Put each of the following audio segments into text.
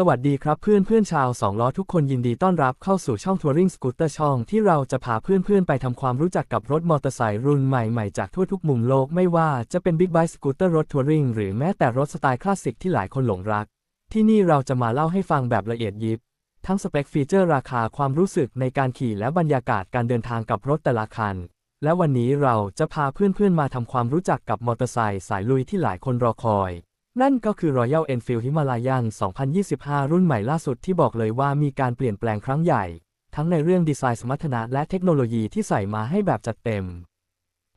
สวัสดีครับเพื่อนเพื่อนชาวสองล้อทุกคนยินดีต้อนรับเข้าสู่ช่อง Touring Scooter ช่องที่เราจะพาเพื่อนๆ ไปทำความรู้จักกับรถมอเตอร์ไซค์รุ่นใหม่ๆ จากทั่วทุกมุมโลกไม่ว่าจะเป็น Big Bike Scooter รถทัวริงหรือแม้แต่รถสไตล์คลาสสิกที่หลายคนหลงรัก ที่นี่เราจะมาเล่าให้ฟังแบบละเอียดยิบ ทั้งสเปคฟีเจอร์ราคาความรู้สึกในการขี่และบรรยากาศการเดินทางกับรถแต่ละคัน และวันนี้เราจะพาเพื่อนๆ มาทำความรู้จักกับมอเตอร์ไซค์สายลุยที่หลายคนรอคอย นั่นก็คือ Royal Enfield Himalayan 2025 รุ่นใหม่ล่าสุดที่บอกเลยว่ามีการเปลี่ยนแปลงครั้งใหญ่ ทั้งในเรื่องดีไซน์สมรรถนะและเทคโนโลยีที่ใส่มาให้แบบจัดเต็ม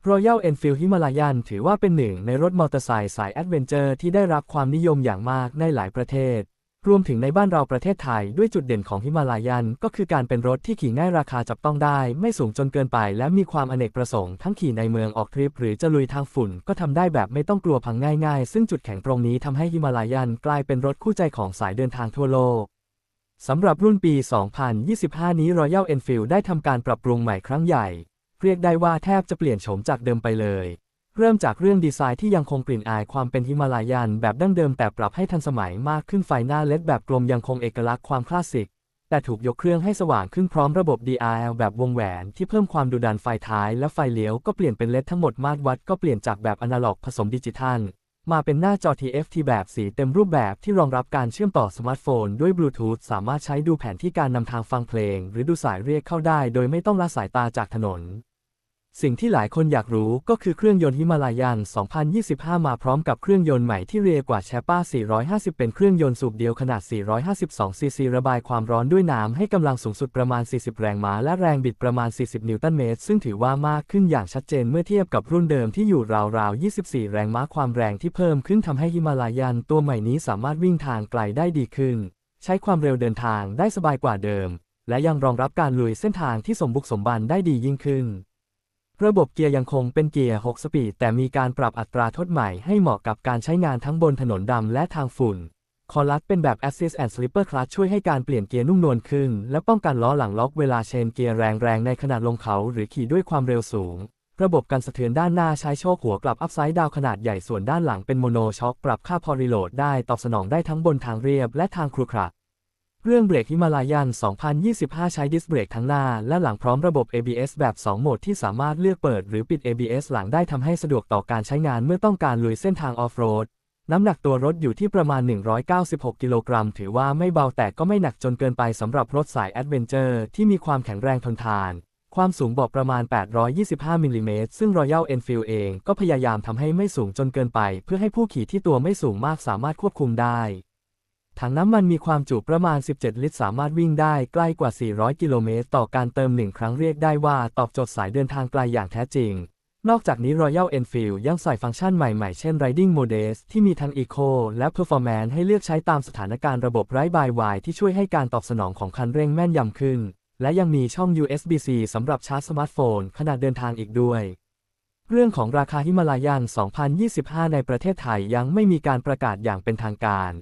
Royal Enfield Himalayan ถือว่าเป็นหนึ่งในรถมอเตอร์ไซค์สายแอดเวนเจอร์ที่ได้รับความนิยมอย่างมากในหลายประเทศ รวมถึงในบ้านเราประเทศไทยด้วยจุดเด่นของฮิมาลายัน ก็คือการเป็นรถที่ขี่ง่ายราคาจับต้องได้ ไม่สูงจนเกินไป และมีความอเนกประสงค์ทั้งขี่ในเมืองออกทริป หรือจะลุยทางฝุ่น ก็ทำได้แบบไม่ต้องกลัวพังง่ายๆ ซึ่งจุดแข็งตรงนี้ทำให้ฮิมาลายันกลายเป็นรถคู่ใจของสายเดินทางทั่วโลกสำหรับรุ่นปี 2025 นี้ Royal Enfield ได้ทำการปรับปรุงใหม่ครั้งใหญ่ เรียกได้ว่าแทบจะเปลี่ยนโฉมจากเดิมไปเลย เริ่มจากเรื่องดีไซน์ที่ยังคงกลิ่นอายความเป็นฮิมาลายันแบบดั้งเดิมแต่ปรับให้ทันสมัยมากขึ้นไฟหน้าเลดแบบกลมยังคงเอกลักษณ์ความคลาสสิก แต่ถูกยกเครื่องให้สว่างขึ้นพร้อมระบบ DRL แบบวงแหวนที่เพิ่มความดุดันไฟท้ายและไฟเลี้ยวก็เปลี่ยนเป็นเลดทั้งหมดมาตรวัดก็เปลี่ยนจากแบบอนาล็อกผสมดิจิทัล มาเป็นหน้าจอ TFT แบบสีเต็มรูปแบบที่รองรับการเชื่อมต่อสมาร์ทโฟนด้วยบลูทูธสามารถใช้ดูแผนที่การนำทางฟังเพลง หรือดูสายเรียกเข้าได้ โดยไม่ต้องละสายตาจากถนน สิ่งที่หลายคนอยากรู้ก็คือเครื่องยนต์ฮิมาลายัน 2025 มาพร้อมกับเครื่องยนต์ใหม่ที่เรียกว่าแชป้า 450 เป็นเครื่องยนต์สูบเดียวขนาด 452 ซีซี ระบายความร้อนด้วยน้ำให้กำลังสูงสุดประมาณ 40 แรงม้า และแรงบิดประมาณ 40 นิวตันเมตร ซึ่งถือว่ามากขึ้นอย่างชัดเจนเมื่อเทียบกับรุ่นเดิมที่อยู่ราวๆ 24 แรงม้า ความแรงที่เพิ่มขึ้นทำให้ฮิมาลายันตัวใหม่นี้สามารถวิ่งทางไกลได้ดีขึ้น ใช้ความเร็วเดินทางได้สบายกว่าเดิม และยังรองรับการลุยเส้นทางที่สมบุกสมบันได้ดียิ่งขึ้น ระบบเกียร์ยังคงเป็นเกียร์ 6 สปีด แต่มีการปรับอัตราทดใหม่ให้เหมาะกับการใช้งานทั้งบนถนนดำและทางฝุ่น คอลัสเป็นแบบ Assist and Slipper Clutch ช่วยให้การเปลี่ยนเกียร์นุ่มนวลขึ้น และป้องกันล้อหลังล็อกเวลาเชนเกียร์แรงๆ ในขณะลงเขาหรือขี่ด้วยความเร็วสูง ระบบกันสะเทือนด้านหน้าใช้โชคหัวกลับอัพไซด์ดาวขนาดใหญ่ส่วนด้านหลังเป็นโมโนช็อคปรับค่าพอรีโหลดได้ตอบสนองได้ทั้งบนทางเรียบและทางครุขระ เรื่องเบรกฮิมาลายัน 2025 ใช้ดิสเบรกทั้งหน้า และหลังพร้อมระบบ ABS แบบ 2 โหมดที่สามารถเลือกเปิดหรือปิด ABS หลังได้ทำให้สะดวกต่อการใช้งานเมื่อต้องการลุยเส้นทางออฟโรด น้ำหนักตัวรถอยู่ที่ประมาณ 196 กิโลกรัม ถือว่าไม่เบาแต่ก็ไม่หนักจนเกินไปสำหรับรถสายแอดเวนเจอร์ที่มีความแข็งแรงทนทาน ความสูงบอกประมาณ 825 มิลลิเมตรซึ่ง Royal Enfield เองก็พยายามทำให้ไม่สูงจนเกินไป เพื่อให้ผู้ขี่ที่ตัวไม่สูงมากสามารถควบคุมได้ ถังน้ำมันมีความจุประมาณ 17 ลิตร สามารถวิ่งได้ใกล้กว่า 400 กิโลเมตร ต่อการเติมหนึ่งครั้งเรียกได้ว่าตอบโจทย์สายเดินทางไกลอย่างแท้จริง นอกจากนี้ Royal Enfield ยังใส่ฟังก์ชันใหม่ๆ เช่น Riding Modes ที่มีทั้ง Eco และ Performance ให้เลือกใช้ตามสถานการณ์ระบบ Ride by Wire ที่ช่วยให้การตอบสนองของคันเร่งแม่นยำขึ้น และยังมีช่อง USB-C สำหรับชาร์จสมาร์ทโฟนขณะเดินทางอีกด้วยเรื่องของราคาฮิมาลายัน 2025 ในประเทศไทยยังไม่มีการประกาศอย่างเป็นทางการ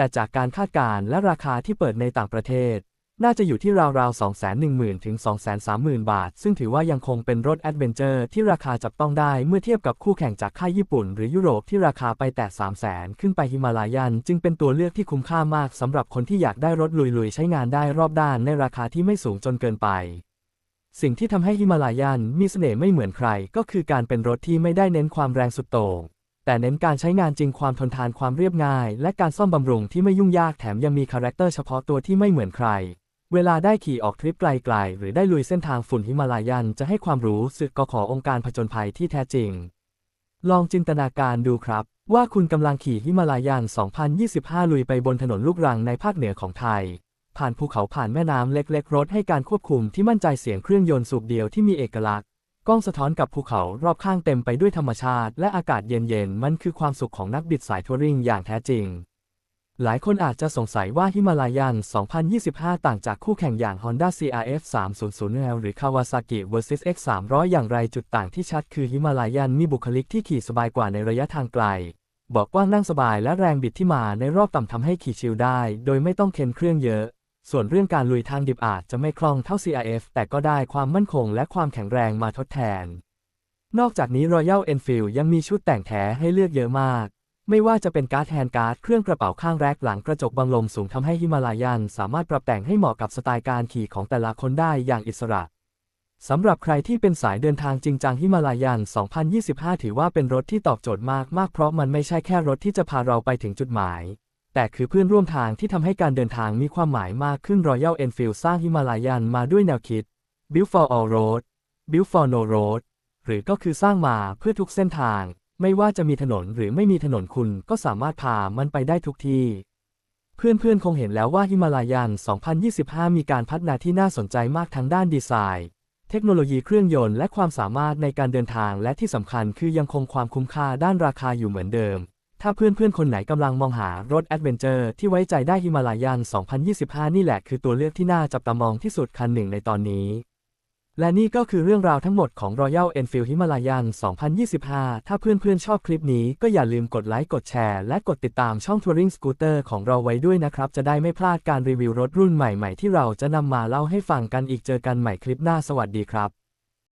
แต่จากการคาดการณ์และราคาที่เปิดในต่างประเทศ น่าจะอยู่ที่ราวๆ 210,000 ถึง 230,000 บาท ซึ่งถือว่ายังคงเป็นรถแอดเวนเจอร์ที่ราคาจับต้องได้เมื่อเทียบกับคู่แข่งจากค่ายญี่ปุ่น หรือยุโรปที่ราคาไปแต่ 300,000 ขึ้นไปฮิมาลายัน จึงเป็นตัวเลือกที่คุ้มค่ามากสำหรับคนที่อยากได้รถลุยๆ ใช้งานได้รอบด้านในราคาที่ไม่สูงจนเกินไปสิ่งที่ทำให้ฮิมาลายันมีเสน่ห์ไม่เหมือนใครก็คือการเป็นรถที่ไม่ได้เน้นความแรงสุดโต่ง แต่เน้นการใช้งานจริงความทนทานความเรียบง่าย และการซ่อมบำรุงที่ไม่ยุ่งยากแถมยังมีคาแรคเตอร์เฉพาะตัวที่ไม่เหมือนใคร เวลาได้ขี่ออกทริปไกลๆ หรือได้ลุยเส้นทางฝุ่นฮิมาลายันจะให้ความรู้สึกก็ขอองค์การผจญภัยที่แท้จริง ลองจินตนาการดูครับ ว่าคุณกำลังขี่ฮิมาลายัน 2025 ลุยไปบนถนนลูกรังในภาคเหนือของไทย ผ่านภูเขาผ่านแม่น้ำเล็กๆรถให้การควบคุมที่มั่นใจเสียงเครื่องยนต์สูบเดียวที่มีเอกลักษณ์ กล้องสะท้อนกับภูเขารอบข้างเต็มไปด้วยธรรมชาติ และอากาศเย็นๆ มันคือความสุขของนักบิดสายทัวริงอย่างแท้จริง หลายคนอาจจะสงสัยว่าฮิมาลายัน 2025 ต่างจากคู่แข่งอย่าง Honda CRF 300L หรือ Kawasaki vs X 300อย่างไรจุดต่างที่ชัดคือฮิมาลายันมีบุคลิกที่ขี่สบายกว่าในระยะทางไกล บอกกว้างนั่งสบายและแรงบิดที่มาในรอบต่ำทำให้ขี่ชิลได้ โดยไม่ต้องเค้นเครื่องเยอะ ส่วนเรื่องการลุยทางดิบอาจจะไม่คล่องเท่า CRF แต่ก็ได้ความมั่นคงและความแข็งแรงมาทดแทน นอกจากนี้ Royal Enfield ยังมีชุดแต่งแท้ให้เลือกเยอะมาก ไม่ว่าจะเป็นการ์ดแฮนด์การ์ดเครื่องกระเป๋าข้างแรกหลังกระจกบังลมสูงทำให้ฮิมาลายันสามารถปรับแต่งให้เหมาะกับสไตล์การขี่ของแต่ละคนได้อย่างอิสระสำหรับใครที่เป็นสายเดินทางจริงจังฮิมาลายัน 2025 ถือว่าเป็นรถที่ตอบโจทย์มากมากเพราะมันไม่ใช่แค่รถที่จะพาเราไปถึงจุดหมาย แต่คือเพื่อนร่วมทางที่ทำให้การเดินทางมีความหมายมากขึ้น Royal Enfield สร้างฮิมาลายันมาด้วยแนวคิด Built for all road Built for no road หรือก็คือสร้างมาเพื่อทุกเส้นทาง ไม่ว่าจะมีถนนหรือไม่มีถนนคุณก็สามารถพามันไปได้ทุกที่ เพื่อนๆ คงเห็นแล้วว่าฮิมาลายัน 2025 มีการพัฒนาที่น่าสนใจมากทั้งด้านดีไซน์ เทคโนโลยีเครื่องยนต์และความสามารถในการเดินทางและที่สำคัญคือยังคงความคุ้มค่าด้านราคาอยู่เหมือนเดิม ถ้าเพื่อนๆ คนไหนกำลังมองหารถแอดเวนเจอร์ที่ไว้ใจได้ฮิมาลายัน 2025 นี่แหละคือตัวเลือกที่น่าจับตามองที่สุดคันหนึ่งในตอนนี้ และนี่ก็คือเรื่องราวทั้งหมดของ Royal Enfield Himalayan 2025 ถ้าเพื่อนๆ ชอบคลิปนี้ก็อย่าลืมกดไลค์ กดแชร์ และกดติดตามช่อง Touring Scooter ของเราไว้ด้วยนะครับ จะได้ไม่พลาดการรีวิวรถรุ่นใหม่ๆ ที่เราจะนำมาเล่าให้ฟังกันอีกเจอกันใหม่คลิปหน้าสวัสดีครับ